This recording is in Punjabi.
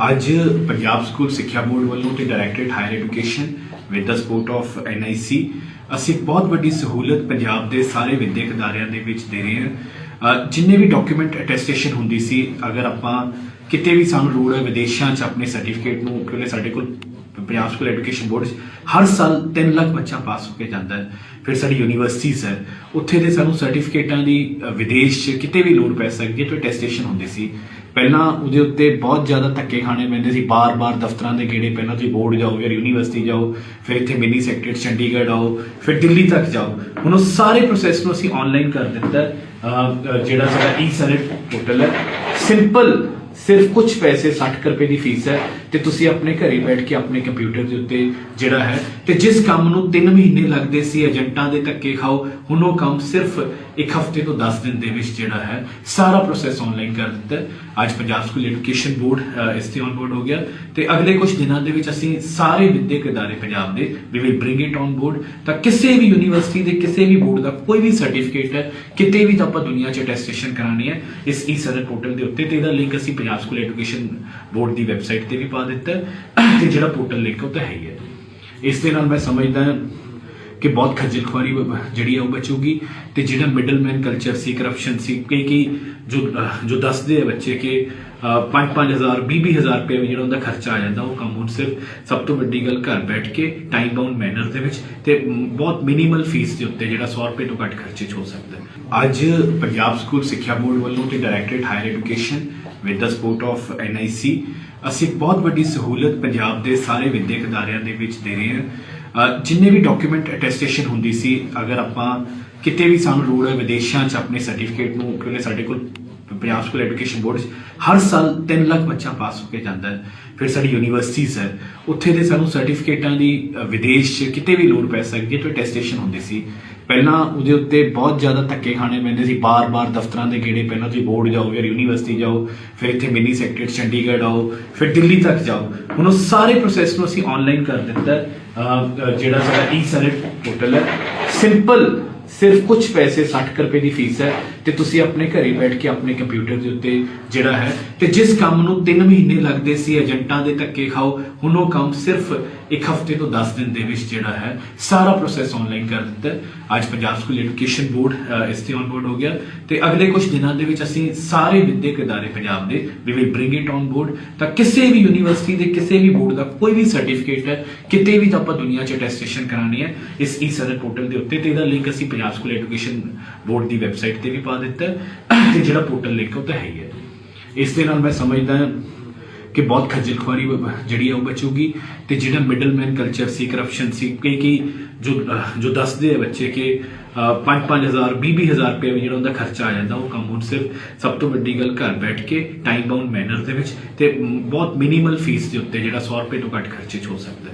ਅੱਜ ਪੰਜਾਬ ਸਕੂਲ ਸਿੱਖਿਆ ਬੋਰਡ ਵੱਲੋਂ ਤੇ directorate higher education with the support of NIC ਅਸੀਂ ਬਹੁਤ ਵੱਡੀ ਸਹੂਲਤ ਪੰਜਾਬ ਦੇ ਸਾਰੇ ਵਿਦਿਅਕ ਅਦਾਰਿਆਂ ਦੇ ਵਿੱਚ ਦੇ ਰਹੇ ਹਾਂ। ਜਿੰਨੇ ਵੀ ਡਾਕੂਮੈਂਟ ਅਟੈਸਟੇਸ਼ਨ ਹੁੰਦੀ ਸੀ, ਅਗਰ ਆਪਾਂ ਕਿਤੇ ਵੀ ਸਾਨੂੰ ਲੋੜ ਹੈ ਵਿਦੇਸ਼ਾਂ 'ਚ ਆਪਣੇ ਸਰਟੀਫਿਕੇਟ ਨੂੰ, ਕਿਉਂਕਿ ਸਾਡੇ ਕੋਲ ਪੰਜਾਬ ਸਕੂਲ ਐਜੂਕੇਸ਼ਨ ਬੋਰਡ 'ਚ ਹਰ ਸਾਲ 3 ਲੱਖ ਬੱਚਾ ਪਾਸ ਹੋ ਕੇ ਜਾਂਦਾ ਹੈ। ਫਿਰ ਸਾਡੀ ਯੂਨੀਵਰਸਿਟੀਜ਼ ਹੈ। ਉੱਥੇ ਦੇ ਸਾਨੂੰ ਸਰਟੀਫਿਕੇਟਾਂ ਦੀ ਵਿਦੇਸ਼ 'ਚ ਕਿਤੇ ਵੀ ਲੋੜ ਪੈ ਸਕਦੀ ਹੈ, ਤੇ ਟੈਸਟੇਸ਼ਨ ਹੁੰਦੀ ਸੀ। ਪਹਿਲਾਂ ਉਹਦੇ ਉੱਤੇ ਬਹੁਤ ਜ਼ਿਆਦਾ ਧੱਕੇ ਖਾਣੇ ਪੈਂਦੇ ਸੀ। ਬਾਰ-ਬਾਰ ਦਫ਼ਤਰਾਂ ਦੇ ਗੇੜੇ ਪਹਿਲਾਂ ਤੁਸੀਂ ਬੋਰਡ ਜਾਓ ਜਾਂ ਯੂਨੀਵਰਸਿਟੀ ਜਾਓ, ਫਿਰ ਇੱਥੇ ਮਿਨੀ ਸੈਕਟਰੇਟ ਚੰਡੀਗੜ੍ਹ ਆਓ, ਫਿਰ ਦਿੱਲੀ ਤੱਕ ਜਾਓ। ਹੁਣ ਉਹ ਸਾਰੇ ਪ੍ਰੋਸੈਸ ਨੂੰ ਅਸੀਂ ਆਨਲਾਈਨ ਕਰ ਦਿੱਤਾ। ਜਿਹੜਾ ਸਾਡਾ ਈ ਸੈਨੇਟ ਪੋਰਟਲ ਹੈ। ਸਿੰਪਲ ਸਿਰਫ ਕੁਝ ਪੈਸੇ 60 ਕੁ ਰੁਪਏ ਦੀ ਫੀਸ ਹੈ ਤੇ ਤੁਸੀਂ ਆਪਣੇ ਘਰੇ ਬੈਠ ਕੇ ਆਪਣੇ ਕੰਪਿਊਟਰ ਦੇ ਉੱਤੇ ਜਿਹੜਾ ਹੈ ਤੇ ਜਿਸ ਕੰਮ ਨੂੰ 3 ਮਹੀਨੇ ਲੱਗਦੇ ਸੀ ਏਜੰਟਾਂ ਦੇ ਧੱਕੇ ਖਾਓ, ਹੁਣ ਉਹ ਕੰਮ ਸਿਰਫ ਇੱਕ ਹਫ਼ਤੇ ਤੋਂ 10 ਦਿਨ ਦੇ ਵਿੱਚ ਜਿਹੜਾ ਹੈ ਸਾਰਾ ਪ੍ਰੋਸੈਸ ਆਨਲਾਈਨ ਕਰ ਦਿੱਤਾ ਅੱਜ ਪੰਜਾਬ ਸਕੂਲ ਐਜੂਕੇਸ਼ਨ ਬੋਰਡ ਇਸ ਤੇ ਔਨ ਬੋਰਡ ਹੋ ਗਿਆ ਤੇ ਅਗਲੇ ਕੁਝ ਦਿਨਾਂ ਦੇ ਵਿੱਚ ਅਸੀਂ ਸਾਰੇ ਵਿਦਿਅਕ ਅਦਾਰੇ ਪੰਜਾਬ ਦੇ we will bring it on board ਤਾਂ ਕਿਸੇ ਵੀ ਯੂਨੀਵਰਸਿਟੀ ਦੇ, ਕਿਸੇ ਵੀ ਬੋਰਡ ਦਾ ਕੋਈ ਵੀ ਸਰਟੀਫਿਕੇਟ ਹੈ, ਕਿਤੇ ਵੀ ਤਾਂ ਆਪਾਂ ਦੁਨੀਆ 'ਚ ਅਟੈਸਟੇਸ਼ਨ ਕਰਾਣੀ ਹੈ। ਇਸ ਈ ਸਰਵਿਸ ਪੋਰਟਲ ਦੇ ਉੱਤੇ ਤੇ ਇਹਦਾ ਲਿੰਕ ਅਸੀਂ ਪੰਜਾਬ ਸਕੂਲ ਐਜੂਕੇਸ਼ਨ ਬੋਰਡ ਦੀ ਵੈਬਸਾਈਟ ਤੇ ਵੀ ਪਾ ਦਿੱਤਾ ਤੇ ਜਿਹੜਾ ਪੋਰਟਲ ਲਿੰਕ ਉਹ ਤਾਂ ਹੈ ਹੀ ਹੈ। ਇਸ ਦੇ ਨਾਲ ਮੈਂ ਸਮਝਦਾ ਕਿ ਬਹੁਤ ਖੱਜਲ ਖੁਆਰੀ ਜਿਹੜੀ ਆ ਉਹ ਬਚੂਗੀ ਤੇ ਜਿਹੜਾ ਮਿਡਲਮੈਨ ਕਲਚਰ ਸੀ ਕਰਪਸ਼ਨ ਸੀ, ਕਈ ਕਈ ਜੋ ਜੋ ਦੱਸਦੇ ਆ ਬੱਚੇ ਕਿ 5-5000 20000 ਰੁਪਏ ਜਿਹੜਾ ਉਹਦਾ ਖਰਚਾ ਆ ਜਾਂਦਾ, ਉਹ ਕੰਮ ਹੁਣ ਸਿਰਫ ਸਭ ਤੋਂ ਵੱਡੀ ਗੱਲ ਘਰ ਬੈਠ ਕੇ ਟਾਈਮ ਬਾਉਂਡ ਮੈਨਰ ਦੇ ਵਿੱਚ ਤੇ ਬਹੁਤ ਮਿਨੀਮਲ ਫੀਸ ਦੇ ਉੱਤੇ ਜਿਹੜਾ 100 ਰੁਪਏ ਤੋਂ ਘੱਟ ਖਰਚੇ 'ਚ ਹੋ ਸਕਦਾ ਅੱਜ ਪੰਜਾਬ ਸਕੂਲ ਸਿੱਖਿਆ ਬੋਰਡ ਵੱਲੋਂ ਤੇ directorate higher education with the support of NIC ਅਸੀਂ ਬਹੁਤ ਵੱਡੀ ਸਹੂਲਤ ਪੰਜਾਬ ਦੇ ਸਾਰੇ ਵਿਦਿਅਕ ਅਦਾਰਿਆਂ ਦੇ ਵਿੱਚ ਦੇ ਰਹੇ ਹਾਂ। ਜਿੰਨੇ ਵੀ ਡਾਕੂਮੈਂਟ ਅਟੈਸਟੇਸ਼ਨ ਹੁੰਦੀ ਸੀ, ਅਗਰ ਆਪਾਂ ਕਿਤੇ ਵੀ ਸਾਨੂੰ ਲੋੜ ਹੈ ਵਿਦੇਸ਼ਾਂ 'ਚ ਆਪਣੇ ਸਰਟੀਫਿਕੇਟ ਨੂੰ, ਕਿਉਂਕਿ ਸਾਡੇ ਕੋਲ ਪੰਜਾਬ ਸਕੂਲ ਐਜੂਕੇਸ਼ਨ ਬੋਰਡ 'ਚ ਹਰ ਸਾਲ 3 ਲੱਖ ਬੱਚਾ ਪਾਸ ਹੋ ਕੇ ਜਾਂਦਾ ਹੈ। ਫਿਰ ਸਾਡੀ ਯੂਨੀਵਰਸਿਟੀਜ਼ ਹੈ। ਉੱਥੇ ਦੇ ਸਾਨੂੰ ਸਰਟੀਫਿਕੇਟਾਂ ਦੀ ਵਿਦੇਸ਼ 'ਚ ਕਿਤੇ ਵੀ ਲੋੜ ਪੈ ਸਕਦੀ ਹੈ ਤੇ ਟੈਸਟੇਸ਼ਨ ਹੁੰਦੀ ਸੀ। ਪਹਿਲਾਂ ਉਹਦੇ ਉੱਤੇ ਬਹੁਤ ਜ਼ਿਆਦਾ ਧੱਕੇ ਖਾਣੇ ਪੈਂਦੇ ਸੀ। ਬਾਰ-ਬਾਰ ਦਫ਼ਤਰਾਂ ਦੇ ਗੇੜੇ ਪਹਿਲਾਂ ਤੁਸੀਂ ਬੋਰਡ ਜਾਓ, ਫਿਰ ਯੂਨੀਵਰਸਿਟੀ ਜਾਓ, ਫਿਰ ਇੱਥੇ ਮਿਨੀ ਸੈਕਟਰੇਟ ਚੰਡੀਗੜ੍ਹ ਆਓ, ਫਿਰ ਦਿੱਲੀ ਤੱਕ ਜਾਓ। ਹੁਣ ਉਹ ਸਾਰੇ ਪ੍ਰੋਸੈਸ ਨੂੰ ਅਸੀਂ ਆਨਲਾਈਨ ਕਰ ਦਿੱਤਾ। ਜਿਹੜਾ ਸਾਡਾ ਈ ਸੈਨੇਟ ਪੋਰਟਲ ਹੈ। ਸਿੰਪਲ ਸਿਰਫ ਕੁਝ ਪੈਸੇ 60 ਕੁ ਰੁਪਏ ਦੀ ਫੀਸ ਹੈ। ਤੇ ਤੁਸੀਂ ਆਪਣੇ ਘਰੇ ਬੈਠ ਕੇ ਆਪਣੇ ਕੰਪਿਊਟਰ ਦੇ ਉੱਤੇ ਜਿਹੜਾ ਹੈ, ਤੇ ਜਿਸ ਕੰਮ ਨੂੰ 3 ਮਹੀਨੇ ਲੱਗਦੇ ਸੀ ਏਜੰਟਾਂ ਦੇ ਧੱਕੇ ਖਾਓ, ਹੁਣ ਉਹ ਕੰਮ ਸਿਰਫ ਇੱਕ ਹਫ਼ਤੇ ਤੋਂ 10 ਦਿਨ ਦੇ ਵਿੱਚ ਜਿਹੜਾ ਹੈ, ਸਾਰਾ ਪ੍ਰੋਸੈਸ ਆਨਲਾਈਨ ਕਰ ਦਿੱਤਾ ਅੱਜ ਪੰਜਾਬ ਸਕੂਲ ਐਜੂਕੇਸ਼ਨ ਬੋਰਡ ਇਸ ਤੇ ਔਨ ਬੋਰਡ ਹੋ ਗਿਆ। ਤੇ ਅਗਲੇ ਕੁਝ ਦਿਨਾਂ ਦੇ ਵਿੱਚ ਅਸੀਂ ਸਾਰੇ ਵਿਦਿਅਕ ਅਦਾਰੇ ਪੰਜਾਬ ਦੇ we will bring it on board ਤਾਂ ਕਿਸੇ ਵੀ ਯੂਨੀਵਰਸਿਟੀ ਦੇ, ਕਿਸੇ ਵੀ ਬੋਰਡ ਦਾ ਕੋਈ ਵੀ ਸਰਟੀਫਿਕੇਟ ਹੈ, ਕਿਤੇ ਵੀ ਤਾਂ ਆਪਾਂ ਦੁਨੀਆ 'ਚ ਅਟੈਸਟੇਸ਼ਨ ਕਰਾਣੀ ਹੈ। ਇਸ ਈ ਸਦਰ ਪੋਰਟਲ ਦੇ ਉੱਤੇ ਤੇ ਇਹਦਾ ਲਿੰਕ ਅਸੀਂ ਪੰਜਾਬ ਸਕੂਲ ਐਜੂਕੇਸ਼ਨ ਬੋਰਡ ਦੀ ਵੈਬਸਾਈਟ ਤੇ ਵੀ ਪਾ ਦਿੱਤਾ ਹੈ ਤੇ ਜਿਹੜਾ ਪੋਰਟਲ ਲਿੰਕ ਉਹ ਤਾਂ ਹੈ ਹੀ ਹੈ। ਇਸ ਦੇ ਨਾਲ ਮੈਂ ਸਮਝਦਾ ਕਿ ਬਹੁਤ ਖੱਜਲ ਖੁਆਰੀ ਜਿਹੜੀ ਆ ਉਹ ਬਚੂਗੀ ਤੇ ਜਿਹੜਾ ਮਿਡਲਮੈਨ ਕਲਚਰ ਸੀ ਕਰਪਸ਼ਨ ਸੀ ਕਿ ਕਈ ਜੋ ਜੋ ਦੱਸਦੇ ਆ ਬੱਚੇ ਕਿ 5-5000 20000 ਰੁਪਏ ਵੀ ਜਿਹੜਾ ਉਹਦਾ ਖਰਚਾ ਆ ਜਾਂਦਾ, ਉਹ ਕੰਮ ਹੁਣ ਸਿਰਫ ਸਭ ਤੋਂ ਵੱਡੀ ਗੱਲ ਘਰ ਬੈਠ ਕੇ ਟਾਈਮ ਬਾਉਂਡ ਮੈਨਰ ਦੇ ਵਿੱਚ ਤੇ ਬਹੁਤ ਮਿਨੀਮਲ ਫੀਸ ਦੇ ਉੱਤੇ ਜਿਹੜਾ 100 ਰੁਪਏ ਤੋਂ ਘੱਟ ਖਰਚੇ 'ਚ ਹੋ ਸਕਦਾ